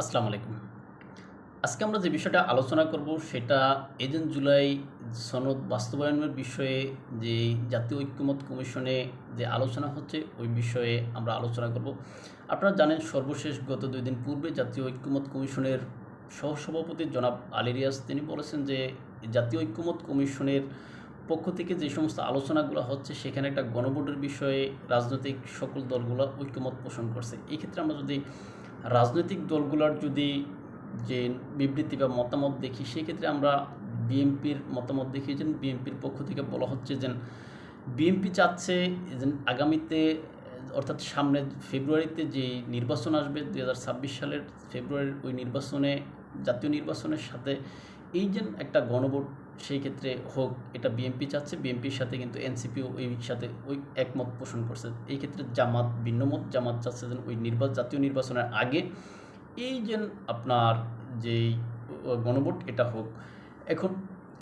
আসসালামু আলাইকুম। আজকে আমরা যে বিষয়টা আলোচনা করব সেটা এজেন্ট জুলাই সনদ বাস্তবায়নের বিষয়ে যে জাতীয় ঐক্যমত কমিশনে যে আলোচনা হচ্ছে, ওই বিষয়ে আমরা আলোচনা করব। আপনারা জানেন সর্বশেষ গত দুই দিন পূর্বে জাতীয় ঐক্যমত কমিশনের সহসভাপতি জনাব আলী রিয়াজ তিনি বলেছেন যে জাতীয় ঐক্যমত কমিশনের পক্ষ থেকে যে সমস্ত আলোচনাগুলো হচ্ছে, সেখানে একটা গণভোটের বিষয়ে রাজনৈতিক সকল দলগুলো ঐক্যমত পোষণ করছে। এই ক্ষেত্রে আমরা যদি রাজনৈতিক দলগুলোর যদি যে বিবৃতি বা মতামত দেখি, সেক্ষেত্রে আমরা বিএনপির মতামত দেখি যে বিএনপির পক্ষ থেকে বলা হচ্ছে যে বিএনপি চাচ্ছে আগামীতে, অর্থাৎ সামনে ফেব্রুয়ারিতে যে নির্বাচন আসবে দু হাজার ছাব্বিশ সালের ফেব্রুয়ারির ওই নির্বাচনে, জাতীয় নির্বাচনের সাথে এই যে একটা গণভোট সেই ক্ষেত্রে হোক, এটা বিএনপি চাচ্ছে, বিএনপির সাথে কিন্তু এনসিপিও ওই সাথে ওই একমত পোষণ করছে। এই ক্ষেত্রে জামাত, ভিন্নমত জামাত চাচ্ছে যেন ওই নির্বাচন জাতীয় নির্বাচনের আগে এই যে আপনার যেই গণভোট, এটা হোক। এখন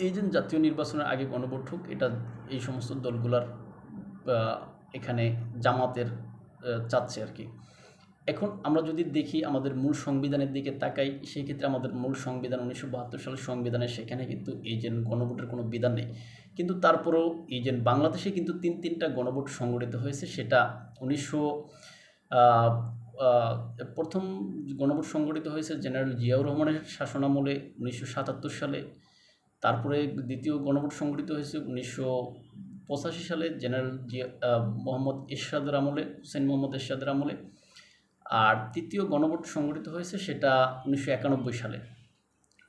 এই যে জাতীয় নির্বাচনের আগে গণভোট হোক, এটা এই সমস্ত দলগুলার এখানে জামাতের চাচ্ছে আর কি। এখন আমরা যদি দেখি আমাদের মূল সংবিধানের দিকে তাকাই, সেই ক্ষেত্রে আমাদের মূল সংবিধান উনিশশো বাহাত্তর সালের সংবিধানে সেখানে কিন্তু এই যে গণভোটের কোনো বিধান নেই। কিন্তু তারপরেও এই যে বাংলাদেশে কিন্তু তিন তিনটা গণভোট সংগঠিত হয়েছে, সেটা উনিশশো প্রথম গণভোট সংগঠিত হয়েছে জেনারেল জিয়াউর রহমানের শাসনামলে উনিশশো সাতাত্তর সালে। তারপরে দ্বিতীয় গণভোট সংগঠিত হয়েছে উনিশশো পঁচাশি সালে জেনারেল জিয়া মোহাম্মদ এরশাদের আমলে, হুসেন মোহাম্মদ এরশাদের আমলে। আর তৃতীয় গণভোট সংগঠিত হয়েছে সেটা উনিশশো একানব্বই সালে।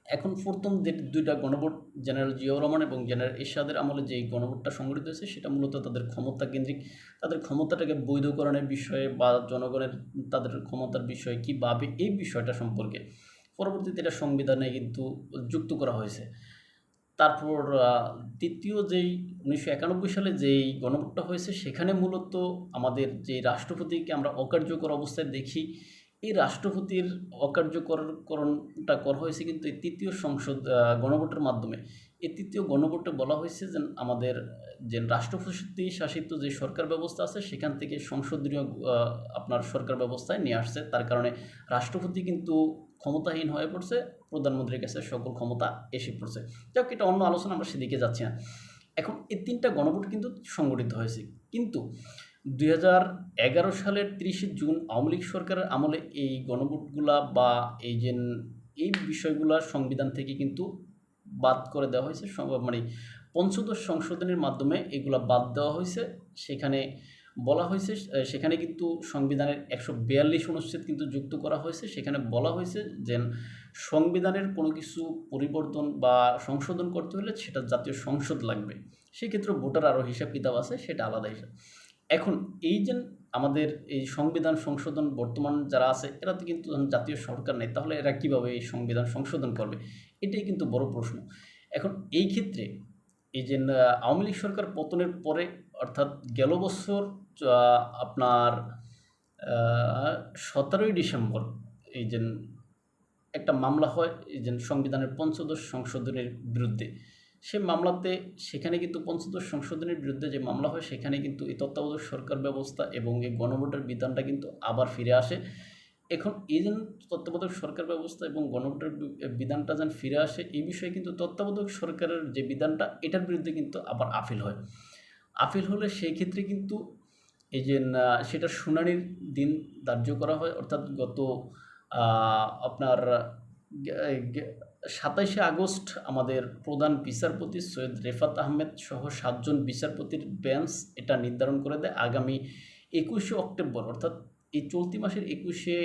এখন প্রথম যে দুইটা গণভোট, জেনারেল জিয়াউর রহমান এবং জেনারেল এরশাদের আমলে যে গণভোটটা সংগঠিত হয়েছে, সেটা মূলত তাদের ক্ষমতা কেন্দ্রিক। তাদের ক্ষমতাটাকে বৈধকরণের বিষয়ে বা জনগণের তাদের ক্ষমতার বিষয়ে কী ভাবে, এই বিষয়টা সম্পর্কে পরবর্তীতে এটা সংবিধানে কিন্তু যুক্ত করা হয়েছে। তারপর তৃতীয় যেই উনিশশো একানব্বই সালে যেই গণভোটটা হয়েছে, সেখানে মূলত আমাদের যে রাষ্ট্রপতিকে আমরা অকার্যকর অবস্থায় দেখি, এই রাষ্ট্রপতির অকার্যকরণটা করা হয়েছে কিন্তু এই তৃতীয় সংসদ গণভোটের মাধ্যমে। এই তৃতীয় গণভোটে বলা হয়েছে যে আমাদের যে রাষ্ট্রপতি শাসিত যে সরকার ব্যবস্থা আছে, সেখান থেকে সংসদীয় আপনার সরকার ব্যবস্থায় নিয়ে আসছে। তার কারণে রাষ্ট্রপতি কিন্তু ক্ষমতাহীন হয়ে পড়ছে, প্রধানমন্ত্রীর কাছে সকল ক্ষমতা এসে পড়ছে। যাক, এটা অন্য আলোচনা, আমরা সেদিকে যাচ্ছি না। এখন এই তিনটা গণভোট কিন্তু সংগঠিত হয়েছে। কিন্তু দুই সালের তিরিশে জুন আওয়ামী লীগ সরকারের আমলে এই গণভোটগুলা বা এই যে এই বিষয়গুলা সংবিধান থেকে কিন্তু বাদ করে দেওয়া হয়েছে। মানে পঞ্চদশ সংশোধনের মাধ্যমে এগুলা বাদ দেওয়া হয়েছে। সেখানে বলা হয়েছে সেখানে কিন্তু সংবিধানের একশো বিয়াল্লিশ অনুচ্ছেদ কিন্তু যুক্ত করা হয়েছে। সেখানে বলা হয়েছে যে সংবিধানের কোনো কিছু পরিবর্তন বা সংশোধন করতে হলে সেটা জাতীয় সংসদ লাগবে। সেক্ষেত্রে ভোটার আরও হিসাব কিতাব আছে, সেটা আলাদা হিসাব। এখন এই যে আমাদের এই সংবিধান সংশোধন বর্তমান যারা আছে, এরা তো কিন্তু জাতীয় সরকার নেই, তাহলে এরা কীভাবে এই সংবিধান সংশোধন করবে? এটাই কিন্তু বড় প্রশ্ন। এখন এই ক্ষেত্রে এই যে আওয়ামী লীগ সরকার পতনের পরে, অর্থাৎ গেল বছর আপনার সতেরোই ডিসেম্বর এই যে একটা মামলা হয়, এই যে সংবিধানের পঞ্চদশ সংশোধনের বিরুদ্ধে। সে মামলাতে সেখানে কিন্তু পঞ্চদশ সংশোধনের বিরুদ্ধে যে মামলা হয়, সেখানে কিন্তু এই তত্ত্বাবধায়ক সরকার ব্যবস্থা এবং এই গণভোটের বিধানটা কিন্তু আবার ফিরে আসে। এখন এই যে তত্ত্বাবধায়ক সরকার ব্যবস্থা এবং গণভোটের বিধানটা যেন ফিরে আসে, এই বিষয়ে কিন্তু তত্ত্বাবধায়ক সরকারের যে বিধানটা, এটার বিরুদ্ধে কিন্তু আবার আপিল হয়। আপিল হলে সেই ক্ষেত্রে কিন্তু এই যে সেটা শুনানির দিন ধার্য করা হয়, অর্থাৎ গত আপনার সাতাইশে আগস্ট আমাদের প্রধান বিচারপতি সৈয়দ রেফাত আহমেদ সহ সাতজন বিচারপতির বেঞ্চ এটা নির্ধারণ করে দেয় আগামী একুশে অক্টোবর। অর্থাৎ এই চলতি মাসের একুশে,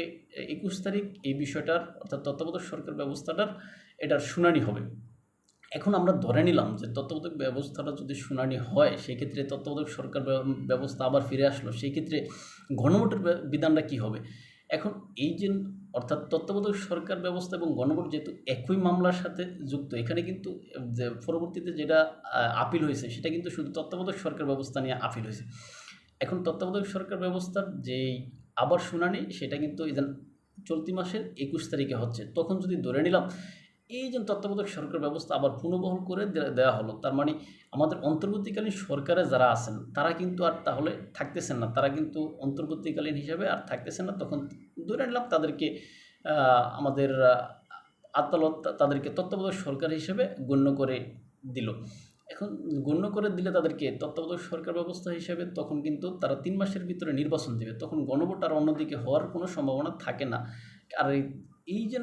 একুশ তারিখ এই বিষয়টার, অর্থাৎ তত্ত্বাবধায়ক সরকার ব্যবস্থাটার এটার শুনানি হবে। এখন আমরা ধরে নিলাম যে তত্ত্বাবধায়ক ব্যবস্থাটা যদি শুনানি হয় সেই ক্ষেত্রে তত্ত্বাবধায়ক সরকার ব্য- ব্যবস্থা আবার ফিরে আসলো সেই ক্ষেত্রে গণভোটের বিধানটা কী হবে? এখন এই যে অর্থাৎ তত্ত্বাবধায়ক সরকার ব্যবস্থা এবং গণভোট যেহেতু একই মামলার সাথে যুক্ত, এখানে কিন্তু যে পরবর্তীতে যেটা আপিল হয়েছে, সেটা কিন্তু শুধু তত্ত্বাবধায়ক সরকার ব্যবস্থা নিয়ে আপিল হয়েছে। এখন তত্ত্বাবধায়ক সরকার ব্যবস্থার যেই আবার শুনানি, সেটা কিন্তু যে চলতি মাসের একুশ তারিখে হচ্ছে। তখন যদি ধরে নিলাম এই যে তত্ত্বাবধায়ক সরকার ব্যবস্থা আবার পুনর্বহল করে দেওয়া হলো, তার মানে আমাদের অন্তর্বর্তীকালীন সরকারে যারা আছেন, তারা কিন্তু আর তাহলে থাকতেছেন না। তারা কিন্তু অন্তর্বর্তীকালীন হিসাবে আর থাকতেছেন না। তখন ধরে নিলাম তাদেরকে আমাদের আদালত তাদেরকে তত্ত্বাবধায়ক সরকার হিসেবে গণ্য করে দিল। এখন গণ্য করে দিলে তাদেরকে তত্ত্বাবধায়ক সরকার ব্যবস্থা হিসেবে তখন কিন্তু তারা তিন মাসের ভিতরে নির্বাচন দেবে। তখন গণভোট আর অন্যদিকে হওয়ার কোনো সম্ভাবনা থাকে না। আর এই- যে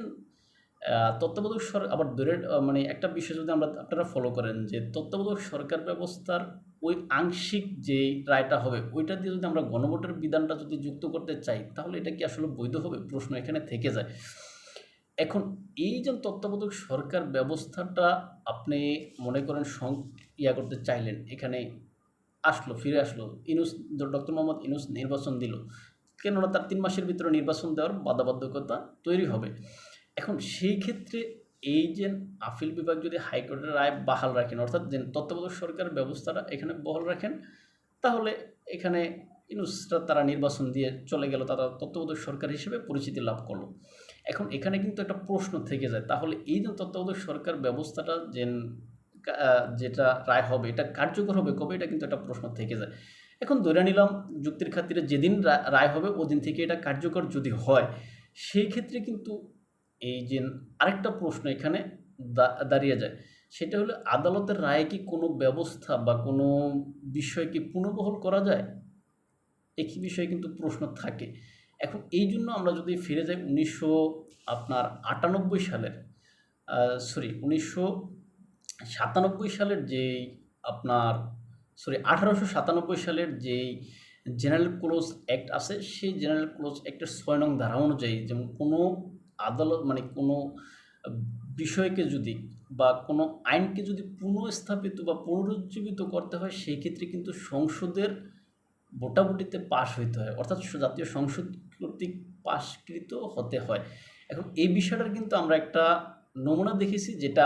তত্ত্বাবধায়ক সরকার আবার ধরে মানে একটা বিষয় যদি আমরা আপনারা ফলো করেন যে তত্ত্বাবধায়ক সরকার ব্যবস্থার ওই আংশিক যে রায়টা হবে, ওইটা দিয়ে যদি আমরা গণভোটের বিধানটা যদি যুক্ত করতে চাই, তাহলে এটা কি আসলে বৈধ হবে? প্রশ্ন এখানে থেকে যায়। এখন এই যে তত্ত্বাবধায়ক সরকার ব্যবস্থাটা আপনি মনে করেন সং ইয়া করতে চাইলেন, এখানে আসলো, ফিরে আসলো, ইনুস, ডক্টর মোহাম্মদ ইনুস নির্বাচন দিল, কেননা তার তিন মাসের ভিতরে নির্বাচন দেওয়ার বাধ্যবাধকতা তৈরি হবে। এখন সেই ক্ষেত্রে এই যে আপিল বিভাগ যদি হাইকোর্টের রায় বাহাল রাখেন, অর্থাৎ যে তত্ত্বাবধায়ক সরকার ব্যবস্থাটা এখানে বহাল রাখেন, তাহলে এখানে ইনুসরা তারা নির্বাচন দিয়ে চলে গেল, তারা তত্ত্বাবধায়ক সরকার হিসেবে পরিচিতি লাভ করল। এখন এখানে কিন্তু একটা প্রশ্ন থেকে যায়, তাহলে এই যে তত্ত্বাবধায়ক সরকার ব্যবস্থাটা যে যেটা রায় হবে, এটা কার্যকর হবে কবে, এটা কিন্তু একটা প্রশ্ন থেকে যায়। এখন ধরে নিলাম যুক্তির খাতিরে যেদিন রায় হবে, ওদিন থেকে এটা কার্যকর যদি হয়, সেই ক্ষেত্রে কিন্তু এই যে আরেকটা প্রশ্ন এখানে দাঁড়িয়ে যায়। সেটা হলো, আদালতের রায়ে কি কোনো ব্যবস্থা বা কোনো বিষয় কি পুনর্বহল করা যায়? একই বিষয়ে কিন্তু প্রশ্ন থাকে। এখন এই জন্য আমরা যদি ফিরে যাই, উনিশশো আপনার আটানব্বই সালের সরি উনিশশো সাতানব্বই সালের যেই আপনার সরি আঠারোশো সাতানব্বই সালের যেই জেনারেল ক্লোজ অ্যাক্ট আছে, সেই জেনারেল ক্লোজ অ্যাক্টের ছয় নং ধারা অনুযায়ী যেমন কোনো আদালত মানে কোনো বিষয়কে যদি বা কোনো আইনকে যদি পুনঃস্থাপিত বা পুনরুজ্জীবিত করতে হয় সেই ক্ষেত্রে কিন্তু সংসদের ভোটাভুটিতে পাশ হইতে হয়। অর্থাৎ জাতীয় সংসদ কর্তৃক পাশকৃত হতে হয়। এখন এই বিষয়টার কিন্তু আমরা একটা নমুনা দেখেছি যেটা